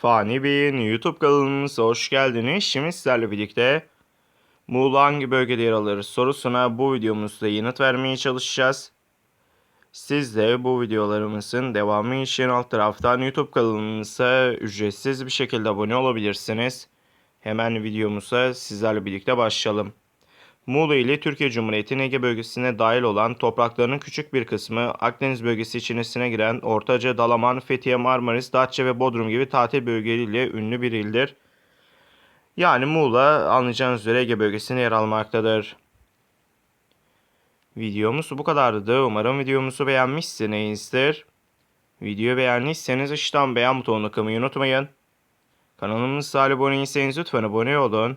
Fani Bey'in YouTube kanalımıza hoş geldiniz. Şimdi sizlerle birlikte Muğla hangi bölgede yer alır sorusuna bu videomuzda yanıt vermeye çalışacağız. Siz de bu videolarımızın devamı için alt taraftan YouTube kanalımıza ücretsiz bir şekilde abone olabilirsiniz. Hemen videomuza sizlerle birlikte başlayalım. Muğla ile Türkiye Cumhuriyeti'nin Ege bölgesine dahil olan topraklarının küçük bir kısmı Akdeniz bölgesi içerisine giren Ortaca, Dalaman, Fethiye, Marmaris, Datça ve Bodrum gibi tatil bölgeleriyle ünlü bir ildir. Yani Muğla anlayacağınız üzere Ege bölgesine yer almaktadır. Videomuz bu kadardı. Umarım videomuzu beğenmişsinizdir. Videoyu beğendiyseniz aşağıdan beğen butonuna kılmayı unutmayın. Kanalımıza abone değilseniz lütfen abone olun.